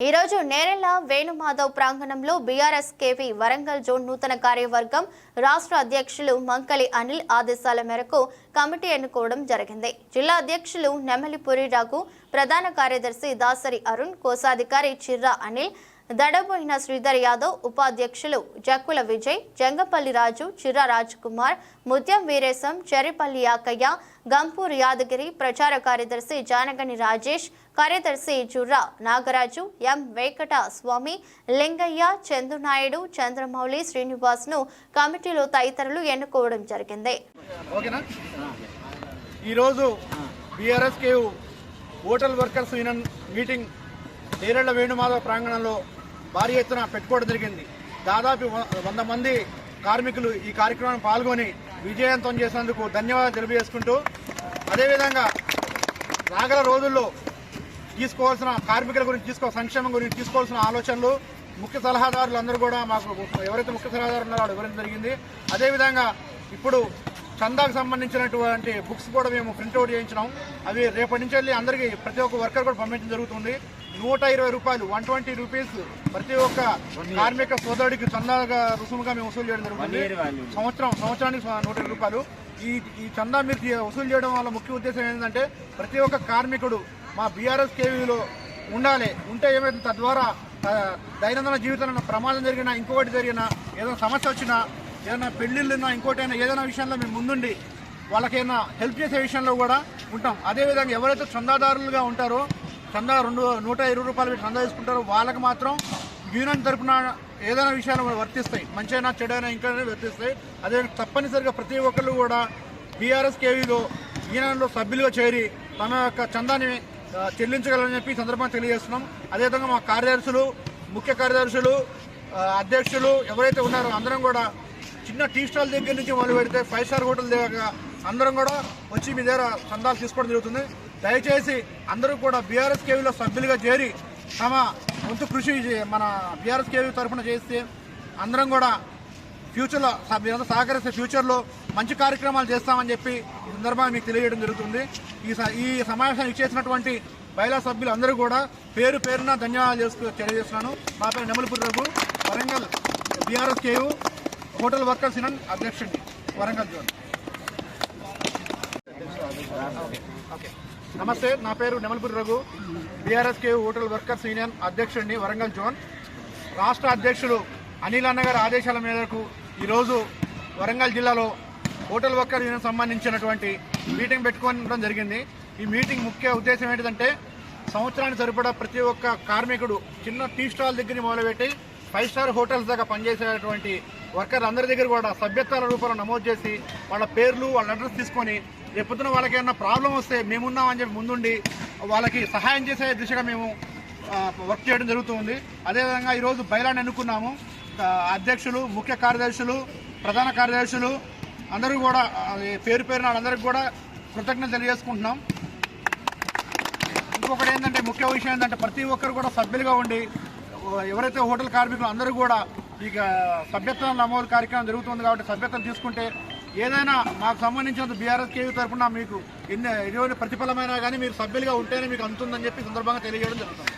ఈ రోజు నేరెళ్ళ వేణుమాధవ్ ప్రాంగణంలో బీఆర్ఎస్ కేవీ వరంగల్ జోన్ నూతన కార్యవర్గం రాష్ట్ర అధ్యక్షులు మంకలి అనిల్ ఆదేశాల మేరకు కమిటీ ఎన్నుకోవడం జరిగింది. జిల్లా అధ్యక్షులు నెమలిపురి రాఘు ప్రధాన కార్యదర్శి దాసరి అరుణ్ కోశాధికారి చిర్రా అనిల్ దడబోయిన శ్రీధర్ యాదవ్ ఉపాధ్యక్షులు జక్కుల విజయ్ జంగపల్లి రాజు చిర్ర రాజ్ కుమార్ ముత్యం వీరేశం చెరిపల్లి యాకయ్య గంపూర్ యాదగిరి ప్రచార కార్యదర్శి జానగని రాజేష్ కార్యదర్శి జుర్రా నాగరాజు ఎం వెంకట స్వామి లింగయ్య చందునాయుడు చంద్రమౌళి శ్రీనివాస్ను కమిటీలో తదితరులు ఎన్నుకోవడం జరిగింది. ఈరోజు BRS hotel workers union meeting Nerella Venumadhava ప్రాంగణంలో భారీ ఎత్తున పెట్టుకోవడం జరిగింది. దాదాపు వంద మంది కార్మికులు ఈ కార్యక్రమం పాల్గొని విజయవంతం చేసినందుకు ధన్యవాదాలు తెలియజేసుకుంటూ అదేవిధంగా రాగల రోజుల్లో తీసుకోవాల్సిన కార్మికుల గురించి తీసుకో సంక్షేమం గురించి తీసుకోవాల్సిన ఆలోచనలు ముఖ్య సలహాదారులు అందరూ కూడా మాకు ఎవరైతే ముఖ్య సలహాదారు ఉన్నారో వాళ్ళు వివరించడం జరిగింది. అదేవిధంగా ఇప్పుడు చందాకు సంబంధించినటువంటి బుక్స్ కూడా మేము ప్రింట్అవుట్ చేయించినాం. అవి రేపటి నుంచి వెళ్ళి అందరికీ ప్రతి ఒక్క వర్కర్ కూడా పంపించడం జరుగుతుంది. నూట ఇరవై రూపాయలు వన్ ట్వంటీ రూపీస్ ప్రతి ఒక్క కార్మిక సోదరుడికి చందాగా రుసుముగా మేము వసూలు చేయడం జరుగుతుంది. సంవత్సరం సంవత్సరానికి నూట ఇరవై రూపాయలు. ఈ ఈ చందా మీరు వసూలు చేయడం వల్ల ముఖ్య ఉద్దేశం ఏంటంటే ప్రతి ఒక్క కార్మికుడు మా బీఆర్ఎస్ కేవీలో ఉండాలి. ఉంటే ఏమైతుంది? తద్వారా దైనందిన జీవితంలో ప్రమాదం జరిగినా ఇంకొకటి జరిగినా ఏదైనా సమస్య వచ్చినా ఏదైనా పెళ్ళిళ్ళున్నా ఇంకోటైనా ఏదైనా విషయంలో మేము ముందుండి వాళ్ళకైనా హెల్ప్ చేసే విషయంలో కూడా ఉంటాం. అదేవిధంగా ఎవరైతే చందాదారులుగా ఉంటారో చందా రెండు నూట ఇరవై రూపాయలు పెట్టి చందా తీసుకుంటారు. వాళ్ళకి మాత్రం యూనియన్ తరపున ఏదైనా విషయాలు వర్తిస్తాయి. మంచైనా చెడైనా ఇంకా వర్తిస్తాయి. అదే తప్పనిసరిగా ప్రతి ఒక్కరు కూడా బీఆర్ఎస్ కేవీలో యూనియన్లో సభ్యులుగా చేరి తమ యొక్క చందాన్ని చెల్లించగలని చెల్లించగలరని చెప్పి సందర్భంగా తెలియజేస్తున్నాం. అదేవిధంగా మా కార్యదర్శులు ముఖ్య కార్యదర్శులు అధ్యక్షులు ఎవరైతే ఉన్నారో అందరం కూడా చిన్న టీ స్టాల్ దగ్గర నుంచి మొదలు పెడితే ఫైవ్ స్టార్ హోటల్ దగ్గర అందరం కూడా వచ్చి మీ దగ్గర చందాలు తీసుకోవడం జరుగుతుంది. దయచేసి అందరూ కూడా బీఆర్ఎస్ కేవీలో సభ్యులుగా చేరి తమ వంతు కృషి చే- మన బీఆర్ఎస్ కేవీ తరఫున చేస్తే అందరం కూడా ఫ్యూచర్లో స- మీరంతా సహకరిస్తే ఫ్యూచర్లో మంచి కార్యక్రమాలు చేస్తామని చెప్పి ఈ సందర్భంగా మీకు తెలియజేయడం జరుగుతుంది. ఈ స- ఈ సమావేశానికి ఇచ్చేసినటువంటి మహిళా సభ్యులు అందరూ కూడా పేరు పేరున ధన్యవాదాలు చేసుకు తెలియజేస్తున్నాను. మా పేరు Nemalipuri Raghu Warangal BRS KU hotel workers union అధ్యక్షుడిని వరంగల్ జోన్. ఓకే. నమస్తే నా పేరు నెమలిపురి రఘు. బీఆర్ఎస్కే హోటల్ వర్కర్స్ యూనియన్ అధ్యక్షుడిని వరంగల్ జోన్. రాష్ట్ర అధ్యక్షుడు అనిల్ అన్నగారి ఆదేశాల మేరకు ఈరోజు వరంగల్ జిల్లాలో హోటల్ వర్కర్ యూనియన్ సంబంధించినటువంటి మీటింగ్ పెట్టుకోవడం జరిగింది. ఈ మీటింగ్ ముఖ్య ఉద్దేశం ఏంటంటే సంవత్సరానికి సరిపడా ప్రతి ఒక్క కార్మికుడు చిన్న టీ స్టాల్ దగ్గర మొదలుపెట్టి ఫైవ్ స్టార్ హోటల్స్ దాకా పనిచేసేటువంటి వర్కర్ అందరి దగ్గర కూడా సభ్యత్వాల రూపంలో నమోదు చేసి వాళ్ళ పేర్లు వాళ్ళ అడ్రస్ తీసుకొని రేపొద్దున వాళ్ళకి ఏమన్నా ప్రాబ్లం వస్తే మేమున్నామని చెప్పి ముందుండి వాళ్ళకి సహాయం చేసే దిశగా మేము వర్క్ చేయడం జరుగుతుంది. అదేవిధంగా ఈరోజు బయలాన్ని ఎన్నుకున్నాము. అధ్యక్షులు ముఖ్య కార్యదర్శులు ప్రధాన కార్యదర్శులు అందరూ కూడా పేరు పేరున అందరికి కూడా కృతజ్ఞతలు తెలియజేసుకుంటున్నాం. ఇంకొకటి ఏంటంటే ముఖ్య విషయం ఏంటంటే ప్రతి ఒక్కరు కూడా సభ్యులుగా ఉండి ఎవరైతే హోటల్ కార్మికులు అందరూ కూడా ఇక సభ్యత్వం నమోదు కార్యక్రమం జరుగుతుంది కాబట్టి సభ్యత్వం తీసుకుంటే ఏదైనా మాకు సంబంధించినంత బీఆర్ఎస్ కేవీ తరఫున మీకు ఎన్ని ఎటువంటి ప్రతిఫలమైనా కానీ మీరు సభ్యులుగా ఉంటేనే మీకు అందుతుందని చెప్పి సందర్భంగా తెలియజేయడం జరుగుతుంది.